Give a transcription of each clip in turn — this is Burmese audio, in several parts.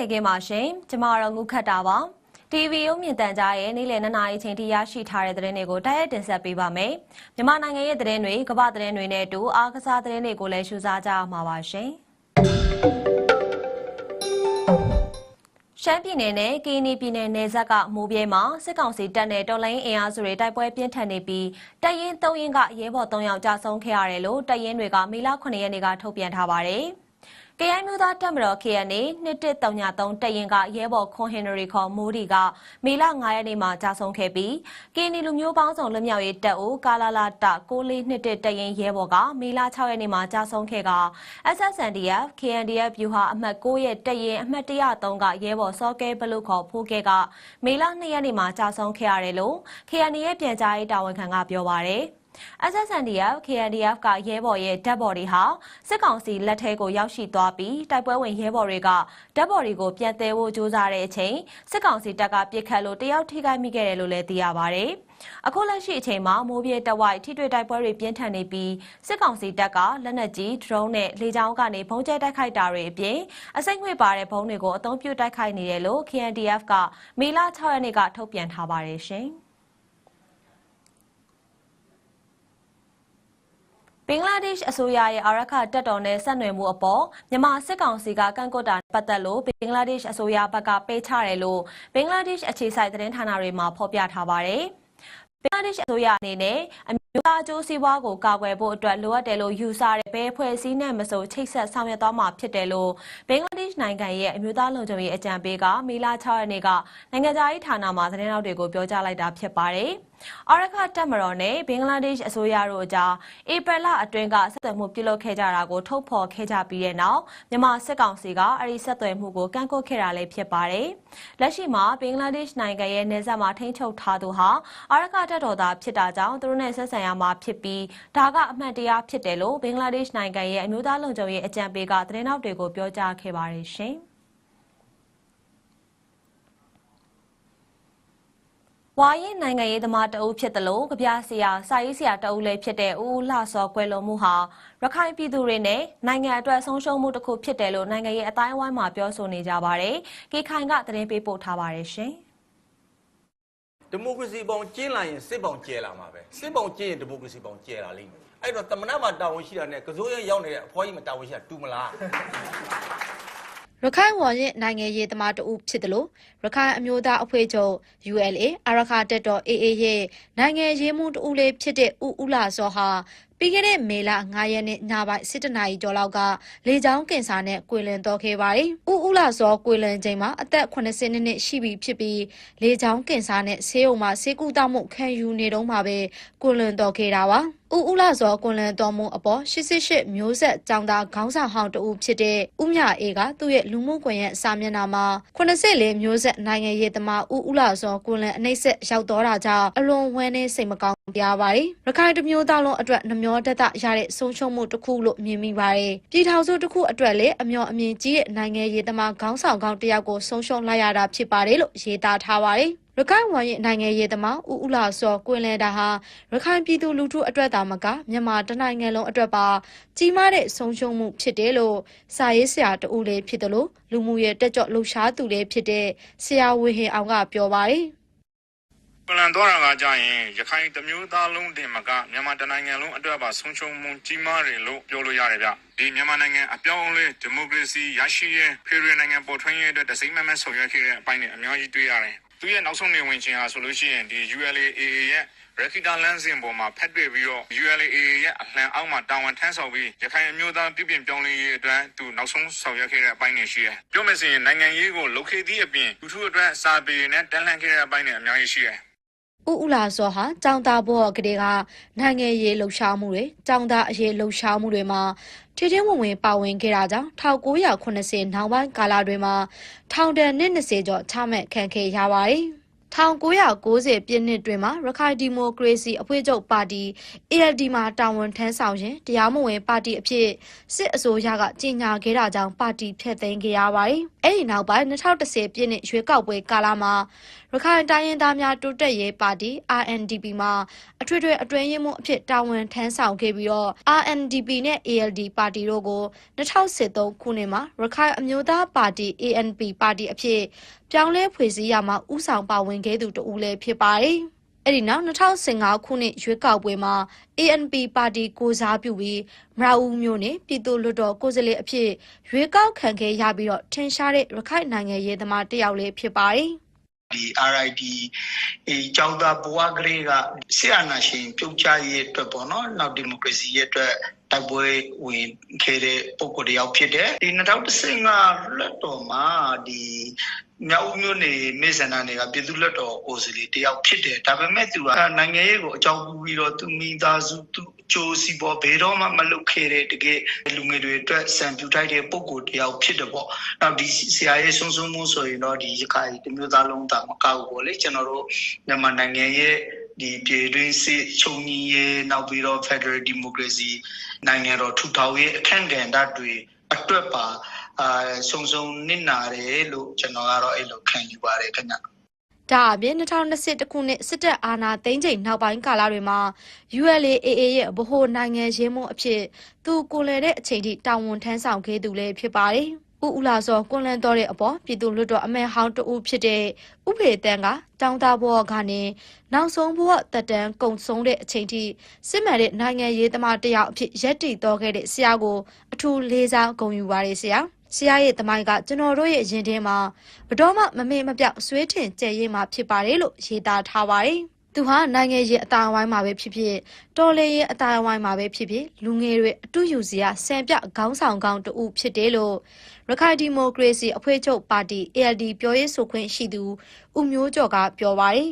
နေ့လည်ခင်းပါရှင်ကျမတို့ငုခတ်တာပါ TV ရုံးမြင့်တန်ကြားရဲ့နေ့လည်2နာရီချိန်ထိရရှိထားတဲ့သတင်းတွေကိုတိုက်ရိုက်တင်ဆက်ပေးပါမယ်မြန်မာနိုင်ငံရဲ့သတင်းတွေကမ္ဘာသတင်းတွေနဲ့အတူအားကစားသတင်းတွေကိုလည်းရှုစားကြရမှာပါရှင်ရှမ်းပြည်နယ်နဲ့ကင်းနီပြည်နယ်နယ်စပ်ကမိုးပြဲမှာစစ်ကောင်စီတပ်နဲ့တော်လိုင်းအင်အားစုတွေတိုက်ပွဲပြင်းထန်နေပြီးတပ်ရင်း၃ရင်းကရဲဘော်၃ယောက်ကြာဆုံးခဲ့ရတယ်လို့တပ်ရင်းတွေကမေလ9ရက်နေ့ကထုတ်ပြန်ထားပါတယ်။ ကရိုင်းမျိုးသားတက်မတော် KNA 2133တပ်ရင်ကရဲဘော်ခွန်ဟင်နရီခေါ်မိုးဒီကမေလ9ရက်နေ့မှာကြာဆုံးခဲ့ပြီး KNA လူမျိုးပေါင်းစုံလွတ်မြောက်ရေးတပ်ဦးကာလာလာတ6421တပ်ရင်ရဲဘော်ကမေလ6ရက်နေ့မှာကြာဆုံးခဲ့က SSNDF KNDF ဗျူဟာအမှတ်9ရဲ့တပ်ရင်အမှတ်103ကရဲဘော်စောကဲဘလုခေါ်ဖိုးကဲကမေလ2ရက်နေ့မှာကြာဆုံးခဲ့ရတယ်လို့ KNA ရဲ့ပြန်ကြားရေးတာဝန်ခံကပြောပါရယ် SSNDF KNDF ကရဲဘော်ရဲ့ဓာတ်ဘော်တွေဟာစစ်ကောင်စီလက်ထဲကိုရောက်ရှိသွားပြီးတိုက်ပွဲဝင်ရဲဘော်တွေကဓာတ်ဘော်တွေကိုပြန်သေးဖို့ကြိုးစားတဲ့အချိန်စစ်ကောင်စီတပ်ကပစ်ခတ်လို့တယောက်ထိခိုက်မိခဲ့တယ်လို့လည်းသိရပါဗျ။အခုလက်ရှိအချိန်မှာမိုးပြေတဝိုက်ထိတွေ့တိုက်ပွဲတွေပြင်းထန်နေပြီးစစ်ကောင်စီတပ်ကလက်နက်ကြီး drone နဲ့လေကြောင်းကနေဘုံကျဲတိုက်ခိုက်တာတွေအပြင်အစိမ့်ငွေပါတဲ့ဘုံတွေကိုအသုံးပြုတိုက်ခိုက်နေတယ်လို့ KNDF ကမေလ6ရက်နေ့ကထုတ်ပြန်ထားပါတယ်ရှင်။ ဘင်္ဂလားဒေ့ရှ်အစိုးရရဲ့အာရခတပ်တော်နဲ့ဆက်နွယ်မှုအပေါ်မြန်မာစစ်ကောင်စီကကန့်ကွက်တာပတ်သက်လို့ဘင်္ဂလားဒေ့ရှ်အစိုးရဘက်ကပေးချတယ်လို့ဘင်္ဂလားဒေ့ရှ်အခြေစိုက်သတင်းဌာနတွေမှာဖော်ပြထားပါတယ်။ဘင်္ဂလားဒေ့ရှ်အစိုးရအနေနဲ့အမျိုးသားအကျိုးစီးပွားကိုကာကွယ်ဖို့အတွက်လိုအပ်တယ်လို့ယူဆတဲ့ဘယ်ဖွဲ့စည်းနဲ့မဆိုချိတ်ဆက်ဆောင်ရွက်သွားမှာဖြစ်တယ်လို့ဘင်္ဂလားဒေ့ရှ်နိုင်ငံရဲ့အမျိုးသားလုံခြုံရေးအကြံပေးကမေလ6ရက်နေ့ကနိုင်ငံခြားရေးဌာနမှသတင်းတော်တွေကိုပြောကြားလိုက်တာဖြစ်ပါတယ်။ အာရခတက်မတော်နဲ့ဘင်္ဂလားဒေ့ရှ်အစိုးရတို့အကြားဧပြီလအတွင်းကဆက်သွယ်မှုပြုလုပ်ခဲ့ကြတာကိုထုတ်ဖော်ခဲ့ကြပြီးတဲ့နောက်မြန်မာစစ်ကောင်စီကအဲဒီဆက်သွယ်မှုကိုကန့်ကွက်ခဲ့တာလည်းဖြစ်ပါတယ်။လက်ရှိမှာဘင်္ဂလားဒေ့ရှ်နိုင်ငံရဲ့နေဆက်မှာထိန်းချုပ်ထားသူဟာအာရခတက်တော်သားဖြစ်တာကြောင့်သူတို့နဲ့ဆက်ဆံရမှာဖြစ်ပြီးဒါကအမှန်တရားဖြစ်တယ်လို့ဘင်္ဂလားဒေ့ရှ်နိုင်ငံရဲ့အမျိုးသားလုံခြုံရေးအကြံပေးကသတင်းထောက်တွေကိုပြောကြားခဲ့ပါတယ်ရှင်။ ဝါရင်နိုင်ငံရေးသမားတအုပ်ဖြစ်တယ်လို့ကြပြဆရာစာရေးဆရာတအုပ်လည်းဖြစ်တဲ့ဦးဦးလှစောကွယ်လွန်မှုဟာရခိုင်ပြည်သူတွေနဲ့နိုင်ငံအတွက်ဆုံးရှုံးမှုတစ်ခုဖြစ်တယ်လို့နိုင်ငံရေးအတိုင်းအဝိုင်းမှာပြောဆိုနေကြပါတယ်။ကေခိုင်ကသတင်းပေးပို့ထားပါတယ်ရှင်။ဒီမိုကရေစီပေါင်းကျင်းလာရင်စစ်ပေါင်းကျဲလာမှာပဲစစ်ပေါင်းကျင်းရင်ဒီမိုကရေစီပေါင်းကျဲလာလိမ့်မယ်အဲ့တော့တမနာမှာတာဝန်ရှိတာနဲ့ကစိုးရရောက်နေတဲ့အဖွားကြီးမှာတာဝန်ရှိတာတူမလား ရခိုင်ဝေါ်ရဲ့နိုင်ငံရေးသမားတဦးဖြစ်တယ်လို့ရခိုင်အမျိုးသားအဖွဲ့ချုပ် ULA အရခတက်တော် AA ရဲ့နိုင်ငံရေးမှုတဦးလေးဖြစ်တဲ့ဦးဦးလာစောဟာပြီးခဲ့တဲ့မေလ9ရက်နေ့ညပိုင်း7နာရီကျော်လောက်ကလေကြောင်းကင်ဆာနဲ့ကွေလင်တော့ခဲ့ပါတယ်။ဦးဦးလာစောကွေလင်ချိန်မှာအသက်80နှစ်ရှိပြီဖြစ်ပြီးလေကြောင်းကင်ဆာနဲ့ဆေးရုံမှာဆေးကုသမှုခံယူနေတုန်းမှာပဲကွေလင်တော့ခဲ့တာပါ။ ဦးဦးလာစောကွန်လန်တော်မူအပေါ်88မျိုးဆက်ကြောင်သားခေါင်းဆောင်ဟောင်းတဦးဖြစ်တဲ့ဦးမြအေးကသူ့ရဲ့လူမှုကွန်ရက်စာမျက်နှာမှာ84မျိုးဆက်နိုင်ငံရေးသမားဦးဦးလာစောကွန်လန်အနှိမ့်ဆက်ရောက်တော်တာကြောင့်အလွန်ဝမ်းနည်းစိတ်မကောင်းပြပါတယ်။ရခိုင်တမျိုးသားလုံးအတွက်နှမျောတက်တာရတဲ့ဆုံးရှုံးမှုတစ်ခုလို့မြင်မိပါတယ်။ပြည်ထောင်စုတစ်ခုအတွက်လည်းအမျော်အမြင်ကြီးတဲ့နိုင်ငံရေးသမားခေါင်းဆောင်ကောင်းတယောက်ကိုဆုံးရှုံးလိုက်ရတာဖြစ်ပါတယ်လို့ရေးသားထားပါတယ်။ ရခိုင်ဝမ်ရဲ့နိုင်ငံရေးသမားဦးဦးလာစောကွင်လဲတာဟာရခိုင်ပြည်သူလူထုအတွက်သာမကမြန်မာတနိုင်ငံလုံးအတွက်ပါကြီးမားတဲ့ဆုံးရှုံးမှုဖြစ်တယ်လို့စာရေးဆရာတဦးလေးဖြစ်တယ်လို့လူမှုရေးတက်ကြွလှုပ်ရှားသူလေးဖြစ်တဲ့ဆရာဝေဟင်အောင်ကပြောပါတယ်ပလန်သွားတာကကြရင်ရခိုင်တမျိုးသားလုံးတင်မကမြန်မာတနိုင်ငံလုံးအတွက်ပါဆုံးရှုံးမှုကြီးမားတယ်လို့ပြောလို့ရတယ်ဗျဒီမြန်မာနိုင်ငံအပြောင်းအလဲဒီမိုကရေစီရရှိရေးဖေရနိုင်ငံပေါ်ထွန်းရေးအတွက်တစိမ့်မမဆောင်ရွက်ခဲ့တဲ့အပိုင်းတွေအများကြီးတွေ့ရတယ် သူရဲ့နောက်ဆုံးနေဝင်ခြင်းဟာဆိုလို့ရှိရင်ဒီ ULAA ရဲ့ Rekita လမ်းစဉ်ပေါ်မှာဖက်တွေ့ပြီးတော့ ULAA ရဲ့အလှန်အောက်မှာတာဝန်ထမ်းဆောင်ပြီးရခိုင်အမျိုးသားပြည်ပြင်ပြောင်းလဲရေးအတွက်သူနောက်ဆုံးဆောင်ရွက်ခဲ့တဲ့အပိုင်းတွေရှိတယ်။ပြောမယ်ဆိုရင်နိုင်ငံရေးကိုလုတ်ခေသည့်အပြင်လူထုအတွက်စာပေနဲ့တန်လှန်ခဲ့တဲ့အပိုင်းတွေအများကြီးရှိတယ်။ဦးဦးလာစောဟာကြောင်သားဘောကလေးကနိုင်ငံရေးလှုပ်ရှားမှုတွေကြောင်သားအရေးလှုပ်ရှားမှုတွေမှာ ထေထင်းဝင်ဝင်ပါဝင်ခဲ့တာကြောင့်1980နောက်ပိုင်းကာလတွေမှာထောင်ဒဏ်နှစ်20ကျော်ချမှတ်ခံခဲ့ရပါတယ်။1990ပြည့်နှစ်တွင်မှာရခိုင်ဒီမိုကရေစီအဖွဲ့ချုပ်ပါတီ ALD မှာတာဝန်ထမ်းဆောင်ရင်တရားမဝင်ပါတီအဖြစ်စစ်အစိုးရကကြီးညာခဲ့တာကြောင့်ပါတီဖျက်သိမ်းခဲ့ရပါတယ်။အဲဒီနောက်ပိုင်း2010ပြည့်နှစ်ရွေးကောက်ပွဲကာလမှာ ရခိုင်တိုင်းရင်းသားများတိုးတက်ရေးပါတီ RNDP မှာအထွေထွေအတွင်းရေးမှူးအဖြစ်တာဝန်ထမ်းဆောင်ခဲ့ပြီးတော့ RNDP နဲ့ ALD ပါတီတို့ကို2013ခုနှစ်မှာရခိုင်အမျိုးသားပါတီ ANP ပါတီအဖြစ်ပြောင်းလဲဖွဲ့စည်းရမှာဥဆောင်ပါဝင်ခဲ့သူတဦးလည်းဖြစ်ပါတယ်။အဲ့ဒီနောက်2015ခုနှစ်ရွေးကောက်ပွဲမှာ ANP ပါတီကိုစားပြုပြီးမရဦးမျိုးနဲ့ပြည်သူ့လွှတ်တော်ကိုယ်စားလှယ်အဖြစ်ရွေးကောက်ခံခဲ့ရပြီးတော့ထင်ရှားတဲ့ရခိုင်နိုင်ငံရေးသမားတစ်ယောက်လည်းဖြစ်ပါတယ်။ ဒီ RID အဲကျောင်းသားဘဝကလေးကဆရာနာရှင် ပြုတ်ချရေးအတွက်ပေါ့နော်နောက်ဒီမိုကရေစီရဲ့အတွက် တိုက်ပွဲဝင်ခဲ့တဲ့ပုံကိုယ်တစ်ယောက်ဖြစ်တယ်ဒီ2015လွတ်တော်မှာဒီမြောက်ဦးမြို့နယ်မေဆန္ဒနယ်ကပြည်သူ့လွတ်တော်ကိုယ်စားလှယ်တစ်ယောက်ဖြစ်တယ်ဒါပေမဲ့သူကနိုင်ငံရေးကိုအကြောင်းပြုပြီးတော့သူမိသားစုသူအကျိုးစီးပွားဘယ်တော့မှမလုပ်ခဲ့တဲ့တကယ်လူငယ်တွေအတွက်စံပြထိုက်တဲ့ပုံကိုယ်တစ်ယောက်ဖြစ်တယ်ပေါ့နောက်ဒီဆရာရဲ့ဆုံးဆုံးမှုဆိုရင်တော့ဒီရခိုင်တမျိုးသားလုံးတာမကောက်ဘူးပေါ့လေကျွန်တော်တို့မြန်မာနိုင်ငံရဲ့ ဒီပြည်တွင်းစစ်ချုပ်ညီရေးနောက်ပြီးတော့ Federal Democracy နိုင်ငံတော်ထူထောင်ရေးအခန့်ကဏ္ဍတွေအတွက်ပါအာစုံစုံနစ်နာတယ်လို့ကျွန်တော်ကတော့အဲ့လိုခံယူပါတယ်ခင်ဗျဒါအပြင်2021ခုနှစ်စစ်တပ်အာဏာသိမ်းချိန်နောက်ပိုင်းကာလတွေမှာ ULAAA ရဲ့ဗဟိုနိုင်ငံရေးမှုအဖြစ်သူကိုယ်လည်တဲ့အချိန်ထိတာဝန်ထမ်းဆောင်ခဲ့သူလည်းဖြစ်ပါတယ်။ ဦးဦးလာစောကွန်လန်တော်တဲ့အပေါ်ပြည်သူ့လွှတ်တော်အမတ်ဟောင်းတဦးဖြစ်တဲ့ဥဖေတန်ကတောင်းတဘောကနေနောက်ဆုံးဘဝတက်တန်းကုံဆုံးတဲ့အချိန်ထိစစ်မှန်တဲ့နိုင်ငံရေးသမားတစ်ယောက်အဖြစ်ရက်တည်တော်ခဲ့တဲ့ဆရာကိုအထူးလေးစားဂုဏ်ယူပါတယ်ဆရာ။ဆရာရဲ့တမိုင်းကကျွန်တော်တို့ရဲ့ရင်ထဲမှာဘတော်မှမမေ့မပြောက်ဆွေးထင်ကြဲရေးမှာဖြစ်ပါတယ်လို့ရေးသားထားပါတယ်။ သူဟာနိုင်ငံရေးအတိုင်းအဝိုင်းမှာပဲဖြစ်ဖြစ်တော်လေရေးအတိုင်းအဝိုင်းမှာပဲဖြစ်ဖြစ်လူငယ်တွေအတူယူစရာစံပြခေါင်းဆောင်ကောင်းတူဖြစ်တယ်လို့ရခိုင်ဒီမိုကရေစီအဖွဲ့ချုပ်ပါတီ ALD ပြောရေးဆိုခွင့်ရှိသူဦးမျိုးကျော်ကပြောပါတယ်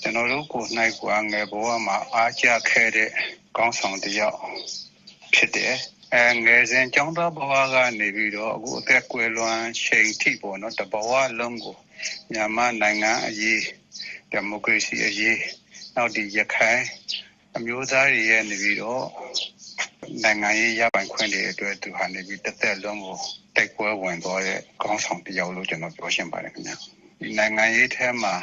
ကျွန်တော်တို့ကိုနိုင်ကွာငယ်ဘဝမှာအားကျခဲ့တဲ့ကောင်းဆောင်တစ်ယောက်ဖြစ်တယ်အဲငယ်စဉ်ကျောင်းသားဘဝကနေပြီးတော့အခုအသက်ကွယ်လွန်ချိန်ထိပေါ့နော်တဘဝလုံးကိုမြန်မာနိုင်ငံအရေးဒီမိုကရေစီအရေး နောက်ဒီရခိုင်အမျိုးသားတွေရဲ့နေပြီးတော့နိုင်ငံရေးရပိုင်ခွင့်တွေအတွက်သူဟာနေပြီးတစ်သက်လုံးကိုတိုက်ပွဲဝင်သွားတဲ့ကောင်းဆောင်တစ်ယောက်လို့ကျွန်တော်ပြောရှင်းပါတယ်ခင်ဗျာဒီ နိုင်ငံရေးထဲမှာ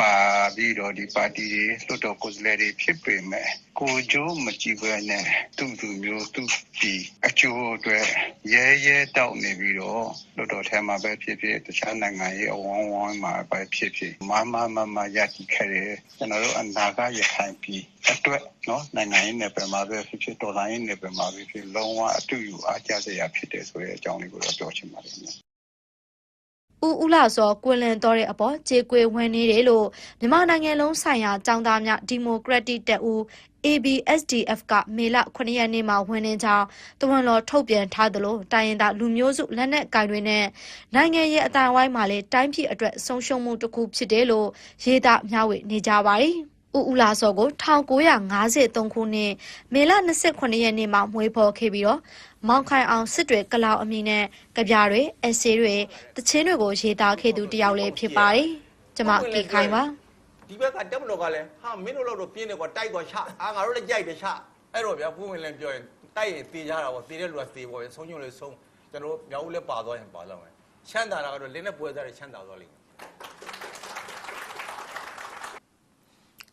ပါပြီးတော့ဒီပါတီတွေလွှတ်တော်ကိုယ်စားလှယ်တွေဖြစ်ပေမဲ့ကိုကြိုးမကြည့်ဘဲနဲ့သူ့သူမျိုးသူ့ဒီအကျိုးအတွက်ရဲရဲတောက်နေပြီးတော့လွှတ်တော်ထဲမှာပဲဖြစ်ဖြစ်တခြားနိုင်ငံရေးအဝန်းဝန်းမှာပဲဖြစ်ဖြစ်မမမမရည်ခဲ့တယ်ကျွန်တော်တို့အနာဂတ်ရခိုင်ပြည်အတွက်နော်နိုင်ငံရေးနယ်ပယ်မှာပဲဖြစ်ဖြစ်တော်လိုင်းရေးနယ်ပယ်မှာပဲဖြစ်လုံးဝအတူယူအားကျစရာဖြစ်တယ်ဆိုတဲ့အကြောင်းလေးကိုတော့ပြောချင်ပါတယ်ခင်ဗျ ဦးဦးလာစောကွင်လန်တော်တဲ့အပေါ်ကြေကွေဝင်နေတယ်လို့မြန်မာနိုင်ငံလုံးဆိုင်ရာចောင်းသားများဒီမိုကရက်တစ်တပ်ဦး ABSDF ကမေလ9ရက်နေ့မှာဝင်နေကြောင်းတဝန်တော်ထုတ်ပြန်ထားသလိုတိုင်းရင်သားလူမျိုးစုလက်နက်ကင်တွေနဲ့နိုင်ငံရေးအတိုင်းအဝိုင်းမှာလည်းတိုင်းပြည်အတွက်ဆုံးရှုံးမှုတစ်ခုဖြစ်တယ်လို့ရေးသားမျှဝေနေကြပါတယ်။ဦးဦးလာစောကို1953ခုနှစ်မေလ29ရက်နေ့မှာမွေးဖော်ခဲ့ပြီးတော့ မောင်ခိုင်အောင်စစ်တွေကလောက်အမည်နဲ့ကြပြတွေအဆေးတွေတချင်းတွေကိုရေးသားခဲ့သူတယောက်လည်းဖြစ်ပါတယ်။ကျွန်မကေခိုင်ပါဒီဘက်ကတက်မလို့ကလည်းဟာမင်းတို့တော့ပြင်းနေကွာတိုက်ကွာချအာငါတို့လည်းကြိုက်တယ်ချအဲ့တော့ဗျာပုံဝင်လည်းပြောရင်တိုက်ရင်တေးကြတာပေါ့တေးတဲ့လူကတေးပေါ့ဆုံးညွန့်လေးဆုံးကျွန်တော်မြောက်ဦးလည်းပါသွားရင်ပါတော့မယ်ချမ်းသာတာကတော့လင်းနဲ့ပွဲစားတွေချမ်းသာသွားလိမ့်မယ်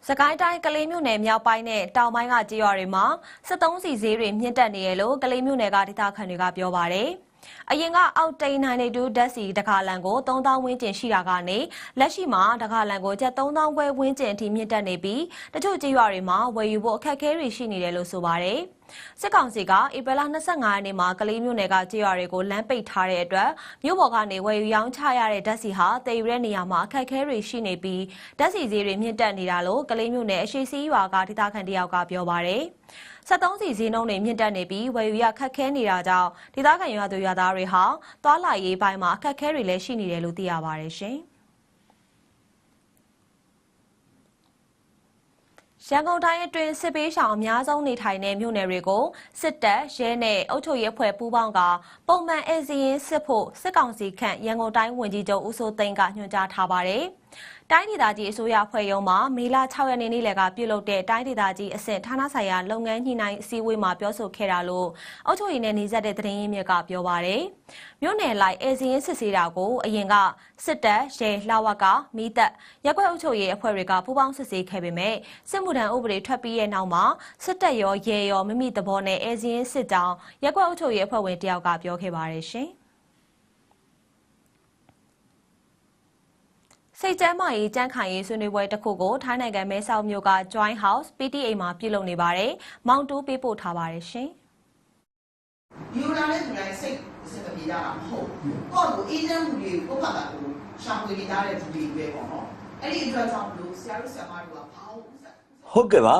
စကိုင်းတိုင်းကလေးမြို့နယ်မြောက်ပိုင်းနဲ့တောင်ပိုင်းကကြေးရွာတွေမှာ73စီဈေးတွေမြင့်တက်နေရလို့ကလေးမြို့နယ်ကဒေသခံတွေကပြောပါတယ်။အရင်ကအောက်တိန်92ဓာတ်စီတခါလန်ကို3000ဝန်းကျင်ရှိတာကနေလက်ရှိမှာတခါလန်ကိုကျပ်3000ခွဲဝန်းကျင်အထိမြင့်တက်နေပြီးတချို့ကြေးရွာတွေမှာဝယ်ယူဖို့အခက်အခဲတွေရှိနေတယ်လို့ဆိုပါတယ်။ စစ်ကောင်စီကဧပြီလ25ရက်နေ့မှာကလေးမြို့နယ်ကကြေးရွာတွေကိုလမ်းပိတ်ထားတဲ့အတွက်မြို့ပေါ်ကနေဝယ်ယူရောင်းချရတဲ့ဓာတ်စီဟာတည်ယူတဲ့နေရာမှာအခက်အခဲတွေရှိနေပြီးဓာတ်စီဈေးတွေမြင့်တက်နေတာလို့ကလေးမြို့နယ်အရှိစီးရွာကဒေသခံတယောက်ကပြောပါတယ်။73စီဈေးနှုန်းတွေမြင့်တက်နေပြီးဝယ်ယူရခက်ခဲနေတာကြောင့်ဒေသခံရွာသူရွာသားတွေဟာသွာလာရေးပိုင်းမှာအခက်အခဲတွေလည်းရှိနေတယ်လို့သိရပါတယ်ရှင်။ ရန်ကုန်တိုင်းအတွင်းစစ်ပေးရှောင်အများဆုံးနေထိုင်တဲ့မြို့နယ်တွေကိုစစ်တပ်ရဲနဲ့အုပ်ချုပ်ရေးဖွဲ့ပူးပေါင်းကပုံမှန်အစည်းအင်းစစ်ဖို့စစ်ကောင်စီခန့်ရန်ကုန်တိုင်းဝန်ကြီးချုပ်ဦးစိုးသိန်းကညွှန်ကြားထားပါတယ် တိုင်းဒေသကြီးအစိုးရဖွဲ့ရုံးမှာမေလ6ရက်နေ့နေ့လယ်ကပြုလုပ်တဲ့တိုင်းဒေသကြီးအဆင့်ဌာနဆိုင်ရာလုပ်ငန်းညှိနှိုင်းအစည်းအဝေးမှာပြောဆိုခဲ့တာလို့အုပ်ချုပ်ရေးနဲ့နှီးစပ်တဲ့သတင်းရင်းမြစ်ကပြောပါရယ်မြို့နယ်လိုက်အဲဇင်းစစ်ဆေးတာကိုအရင်ကစစ်တပ်ရဲလှဝက်ကမိသက်ရက်ကွက်အုပ်ချုပ်ရေးအဖွဲ့တွေကပူးပေါင်းစစ်ဆေးခဲ့ပေမဲ့စစ်မှုထမ်းဥပဒေထွက်ပြီးတဲ့နောက်မှာစစ်တပ်ရောရဲရောမိမိသဘောနဲ့အဲဇင်းစစ်တောင်းရက်ကွက်အုပ်ချုပ်ရေးအဖွဲ့ဝင်တယောက်ကပြောခဲ့ပါရယ်ရှင် စိတ်ကျမ်းမာရေးကြန့်ခိုင်ရေးဆွေးနွေးပွဲတစ်ခုကိုထိုင်းနိုင်ငံမဲဆောက်မြို့က Join House PTA မှာပြုလုပ်နေပါတယ်။မောင်တူးပေးပို့ထားပါတယ်ရှင်။ဒီလိုလာတဲ့သူတိုင်းစိတ်အစင်မပြေကြတာမဟုတ်ဘူး။ကိုယ့်ကိုအေးချမ်းမှုတွေကိုကိုယ့်ဘာသာကိုရှာဖွေနေကြတဲ့သူတွေပဲပေါ့နော်။အဲ့ဒီအတွက်ကြောင့်မလို့ဆရာတို့ဆရာမတို့ကဘာလို့ဥစ္စာဟုတ်ကဲ့ပါ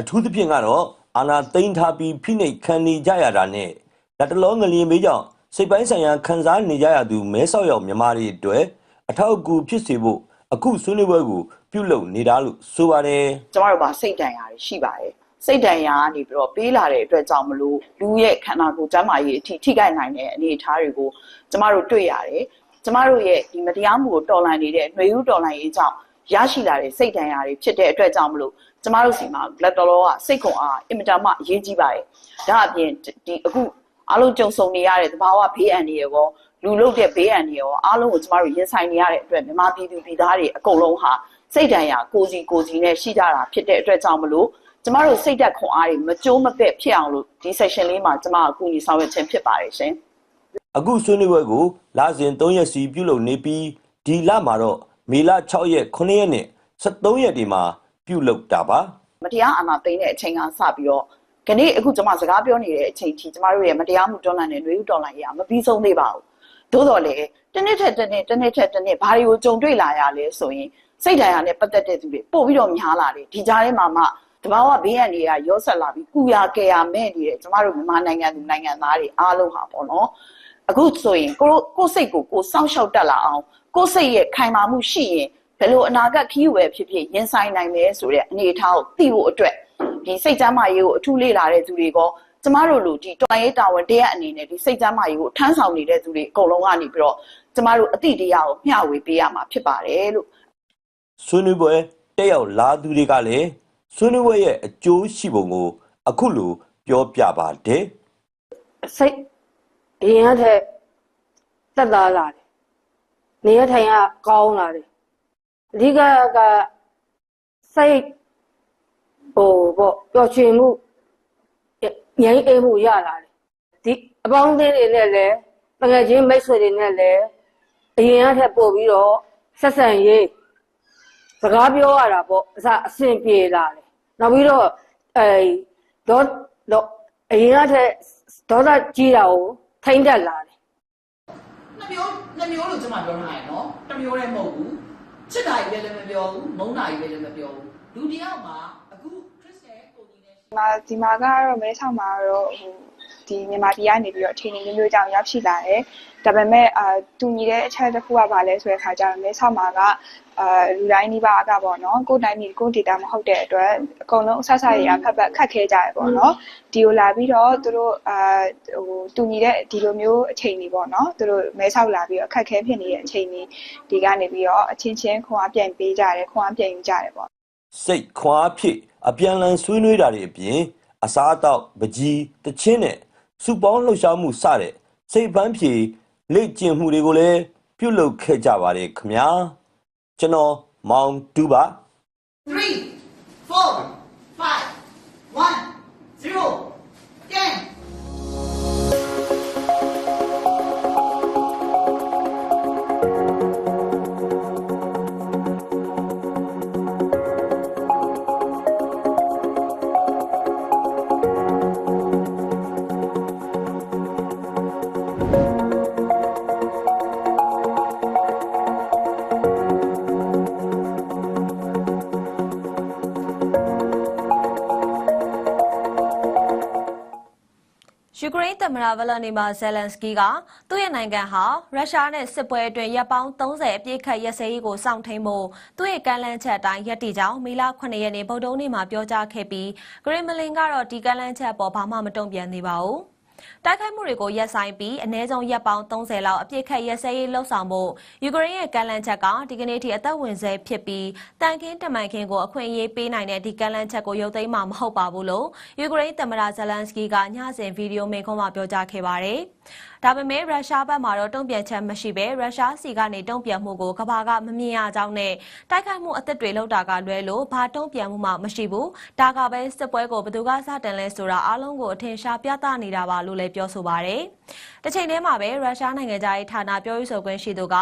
အထူးသဖြင့်ကတော့အာနာသိမ့်ထားပြီးဖိနှိပ်ခံနေကြရတာနဲ့လက်တလုံးငလျင်မေးကြောင့်စိတ်ပိုင်းဆိုင်ရာခံစားနေကြရသူမဲဆောက်ရောက်မြန်မာတွေအတွက် အထောက်အကူဖြစ်စေဖို့အခုဆွေးနွေးပွဲကိုပြုလုပ်နေတာလို့ဆိုပါတယ်ကျမတို့မှာစိတ်တန်ရာတွေရှိပါတယ်စိတ်တန်ရာကနေပြီးတော့ပေးလာတဲ့အတွက်ကြောင့်မလို့လူရဲ့ခန္ဓာကိုယ်ကျန်းမာရေးအထိထိခိုက်နိုင်တဲ့အနေအထားတွေကိုကျမတို့တွေ့ရတယ်ကျမတို့ရဲ့ဒီမတရားမှုကိုတော်လှန်နေတဲ့ຫນွေဦးတော်လှန်ရေးကြောင့်ရရှိလာတဲ့စိတ်တန်ရာတွေဖြစ်တဲ့အတွက်ကြောင့်မလို့ကျမတို့စီမှာလက်တော်တော်ကစိတ်ခွန်အားအင်မတန်မှအရေးကြီးပါတယ်ဒါအပြင်ဒီအခုအားလုံးကြုံဆုံနေရတဲ့သဘာဝဘေးအန္တရာယ်ရော လူလုတဲ့ဘေးအန္တရာယ်ရောအားလုံးကိုကျမတို့ရင်ဆိုင်နေရတဲ့အတွက်မြန်မာပြည်သူပြည်သားတွေအကုန်လုံးဟာစိတ်တန်ရာကိုစီကိုစီနဲ့ရှိကြတာဖြစ်တဲ့အတွက်ကြောင့်မလို့ကျမတို့စိတ်သက်ခွန်အားတွေမကြိုးမပက်ဖြစ်အောင်လို့ဒီ section လေးမှာကျမအကူအညီဆောင်ရွက်ခြင်းဖြစ်ပါတယ်ရှင်အခုဆွေးနွေးပွဲကိုလစဉ်3ရက်စီပြုလုပ်နေပြီးဒီလမှာတော့မေလ6ရက်9ရက်နဲ့13ရက်ဒီမှာပြုလုပ်တာပါမတရားအာဏာသိမ်းတဲ့အချိန်ကစပြီးတော့ခဏအခုကျွန်မစကားပြောနေတဲ့အချိန်ထိကျမတို့ရဲ့မတရားမှုတွန်းလှန်တဲ့ຫນွေဥတွန်းလှန်ရေးကမပြီးဆုံးသေးပါဘူး သို့တော်လည်းတစ်နှစ်ထက်တစ်နှစ်တစ်နှစ်ထက်တစ်နှစ်ဘာတွေကိုကြုံတွေ့လာရလဲဆိုရင်စိတ်ဓာတ်ရနဲ့ပတ်သက်တဲ့သူတွေပို့ပြီးတော့များလာတယ်ဒီကြားထဲမှာမှတဘာဝဘေးရန်တွေကရောဆက်လာပြီးကုရကယ်ရမဲ့နေတဲ့ကျမတို့မြန်မာနိုင်ငံသူနိုင်ငံသားတွေအားလုံးဟာပေါ့နော်အခုဆိုရင်ကိုကိုစိတ်ကိုကိုစောင့်ရှောက်တတ်လာအောင်ကိုစိတ်ရဲ့ခိုင်မာမှုရှိရင်ဘယ်လိုအနာဂတ်ခီးဝယ်ဖြစ်ဖြစ်ရင်ဆိုင်နိုင်မယ်ဆိုတဲ့အနေအထားကိုသိဖို့အတွက်ဒီစိတ်ကြမ်းမာရေးကိုအထူးလေ့လာတဲ့သူတွေက ကျမတို့လိုဒီတော်လိုင်းရေးတာဝန်တရက်အနေနဲ့ဒီစိတ်ကြမ်းမာရေးကိုထမ်းဆောင်နေတဲ့သူတွေအကုန်လုံးကနေပြီးတော့ကျမတို့အတိတရားကိုမျှဝေပေးရမှာဖြစ်ပါတယ်လို့ဆွေးနွေးပွဲတက်ရောက်လာသူတွေကလည်းဆွေးနွေးပွဲရဲ့အကျိုးရှိပုံကို အခုလိုပြောပြပါတယ်စိတ်အရင်ကတည်းကတက်သားလာတယ်နေရထိုင်ကကောင်းလာတယ်အဓိကကစိတ်ဟိုပေါ့ပျော်ရွှင်မှု ငြိမ်းအေးမှုရလာတယ်ဒီအပေါင်းအသင်းတွေနဲ့လည်းတကယ်ချင်းမိတ်ဆွေတွေနဲ့လည်းအရင်ကတည်းကပို့ပြီးတော့ဆက်ဆံရေးစကားပြောရတာပေါ့အစအဆင်ပြေလာတယ်နောက်ပြီးတော့အဲတော့တော့အရင်ကတည်းကဒေါသကြီးတာကိုထိမ့်တက်လာတယ်နှစ်မျိုးနှစ်မျိုးလို့ကျွန်မပြောထားရနော်။တစ်မျိုးလည်းမဟုတ်ဘူး။ချစ်တာကြီးလည်းမပြောဘူး။မုန်းတာကြီးလည်းမပြောဘူး။လူတစ်ယောက်မှာအခုခရစ်စတန်ကိုကြီးနဲ့ ဒီ မှာဒီမှာကတော့မဲဆောက်မှာတော့ဟိုဒီမြန်မာပြည်ကနေပြီးတော့အချိန်ကြီးမျိုးမျိုးကြောင့်ရောက်ရှိလာတယ်။ဒါပေမဲ့အာတူညီတဲ့အချက်တစ်ခုကဘာလဲဆိုတဲ့ခါကျတော့မဲဆောက်မှာကအာလူတိုင်းနှိပါကပေါ့နော်ကိုယ်တိုင်းပြည်ကိုယ်ဒေတာမဟုတ်တဲ့အတွက်အကုန်လုံးအဆက်ဆက်ရဖက်ဖက်ခတ်ခဲကြရပေါ့နော်။ဒီကိုလာပြီးတော့သူတို့အာဟိုတူညီတဲ့ဒီလိုမျိုးအချိန်ကြီးပေါ့နော်။သူတို့မဲဆောက်လာပြီးတော့ခက်ခဲဖြစ်နေတဲ့အချိန်ကြီးဒီကနေပြီးတော့အချင်းချင်းခွန်အားပြန်ပေးကြတယ်ခွန်အားပြန်ယူကြတယ်ပေါ့ စိတ်ခွာဖြစ်အပြန်လန်ဆွေးနွေးတာတွေအပြင်အစားအသောက်ပကြီးတချင်းနဲ့စုပေါင်းလှုပ်ရှားမှုစတဲ့စိတ်ပန်းဖြေလေ့ကျင့်မှုတွေကိုလည်းပြုလုပ်ခဲ့ကြပါတယ်ခင်ဗျာကျွန်တော်မောင်တူပါ ရိန်းသမ္မတဗလာဒီမာဇယ်လန်စကီးကသူ့ရဲ့နိုင်ငံဟာရုရှားနဲ့စစ်ပွဲအတွင်းရပ်ပေါင်း30အပြည့်ခတ်ရက်စဲရေးကိုစောင့်ထိန်ဖို့သူ့ရဲ့ကမ်းလှမ်းချက်အတိုင်းရက်တီကြောင်မေလ9ရက်နေ့ဗုဒ္ဓနေ့မှာပြောကြားခဲ့ပြီးဂရင်းမလင်ကတော့ဒီကမ်းလှမ်းချက်ပေါ်ဘာမှမတုံ့ပြန်သေးပါဘူး တိုက်ခိုက်မှုတွေကိုရပ်ဆိုင်ပြီးအ ਨੇ ဆုံးရပ်ပေါင်း30လောက်အပြစ်ခတ်ရက်စဲရေးလှုပ်ဆောင်မှုယူကရိန်းရဲ့ကမ်းလှမ်းချက်ကဒီကနေ့ထိအသက်ဝင်ဆဲဖြစ်ပြီးတန်ခင်းတမန်ခင်းကိုအခွင့်အရေးပေးနိုင်တဲ့ဒီကမ်းလှမ်းချက်ကိုရုပ်သိမ်းမှာမဟုတ်ပါဘူးလို့ယူကရိန်းသမ္မတဇလန်စကီကညစဉ်ဗီဒီယိုမိန့်ခွန်းမှာပြောကြားခဲ့ပါတယ်။ဒါပေမဲ့ရုရှားဘက်မှာတော့တုံ့ပြန်ချက်မရှိဘဲရုရှားစီကနေတုံ့ပြန်မှုကိုကမ္ဘာကမမြင်ရကြောင်းနဲ့တိုက်ခိုက်မှုအသစ်တွေလုပ်တာကလွဲလို့ဘာတုံ့ပြန်မှုမှမရှိဘူး။ဒါကပဲစစ်ပွဲကိုဘယ်သူကစတင်လဲဆိုတာအားလုံးကိုအထင်ရှားပြသနေတာပါလို့လည်းပြောဆိုပါတယ်။တစ်ချိန်တည်းမှာပဲရုရှားနိုင်ငံသားရေးဌာနပြောရေးဆိုခွင့်ရှိသူက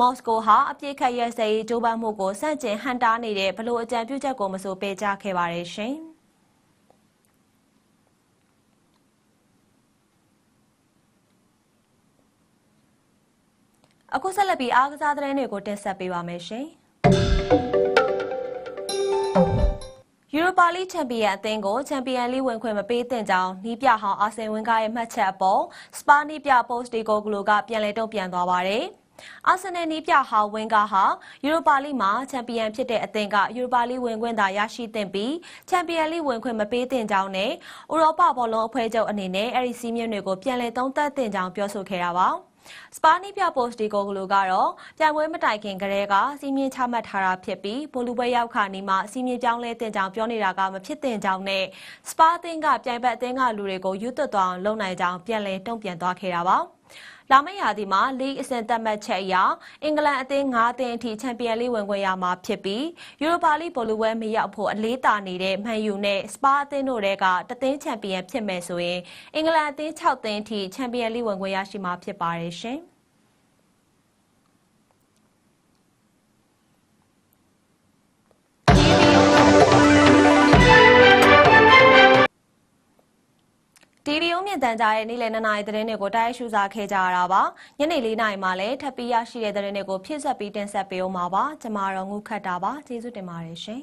မော်စကိုဟာအပြစ်ခတ်ရဲစဲရေးဂျိုးပန်းမှုကိုစန့်ကျင်ဟန်တားနေတဲ့ဘလို့အကြံပြုချက်ကိုမဆိုပေးကြခဲ့ပါတယ်ရှင်။ အခုဆက်လက်ပြီးအားကစားသတင်းတွေကိုတင်ဆက်ပေးပါမယ်ရှင်။ယူရိုပါလိချန်ပီယံအသင်းကိုချန်ပီယံလိဝင်ခွင့်မပေးသင့်ကြောင်းနီးပြဟောင်းအာဆင်ဝင်းကားရဲ့မှတ်ချက်အပေါ်စပါနီးပြပို့စတီကိုဂလိုကပြန်လည်တုံ့ပြန်သွားပါတယ်။အာဆင်နယ်နီးပြဟောင်းဝင်းကားဟာယူရိုပါလိမှာချန်ပီယံဖြစ်တဲ့အသင်းကယူရိုပါလိဝင်ခွင့်သာရရှိသင့်ပြီးချန်ပီယံလိဝင်ခွင့်မပေးသင့်ကြောင်းနဲ့ဥရောပဘောလုံးအဖွဲ့ချုပ်အနေနဲ့အဲဒီစီးမြင့်တွေကိုပြန်လည်သုံးသပ်သင့်ကြောင်းပြောဆိုခဲ့တာပါ။ စပါနီပြပို့စတီကိုဂလိုကတော့ပြိုင်ပွဲမတိုင်ခင်ကတည်းကစီးမြင့်ချမှတ်ထားတာဖြစ်ပြီးဘိုလူပွဲရောက်ခါနီးမှစီးမြင့်ပြောင်းလဲတင်ကြောင်ပြောနေတာကမဖြစ်တင်ကြောင်နဲ့စပါအသင်းကပြိုင်ဘက်အသင်းကလူတွေကိုယူသွတ်သွားအောင်လုပ်နိုင်ကြောင်းပြန်လည်တုံ့ပြန်သွားခဲ့တာပါ လာမယ့်ရာသီမှာလိအဆင့်သက်မှတ်ချက်အရအင်္ဂလန်အသင်း၅အသင်းအထိချန်ပီယံလိဝင်ခွင့်ရမှာဖြစ်ပြီးယူရိုပါလိဘောလုံးပွဲမရောက်ဖို့အလေးတာနေတဲ့မန်ယူနဲ့စပါအသင်းတို့တွေကတသင်းချန်ပီယံဖြစ်မယ်ဆိုရင်အင်္ဂလန်အသင်း၆သင်းအထိချန်ပီယံလိဝင်ခွင့်ရရှိမှာဖြစ်ပါတယ်ရှင်။ TV ဥမြင့်တန်ကြားရဲ့နေ့လယ်2နာရီသတင်းတွေကိုတိုက်ရိုက်ရှုစားခဲ့ကြရတာပါညနေ4နာရီမှာလည်းထပ်ပြီးရရှိတဲ့သတင်းတွေကိုဖြည့်ဆက်ပြီးတင်ဆက်ပေးအောင်ပါပါကျွန်မတော့ငုခတ်တာပါကျေးဇူးတင်ပါတယ်ရှင်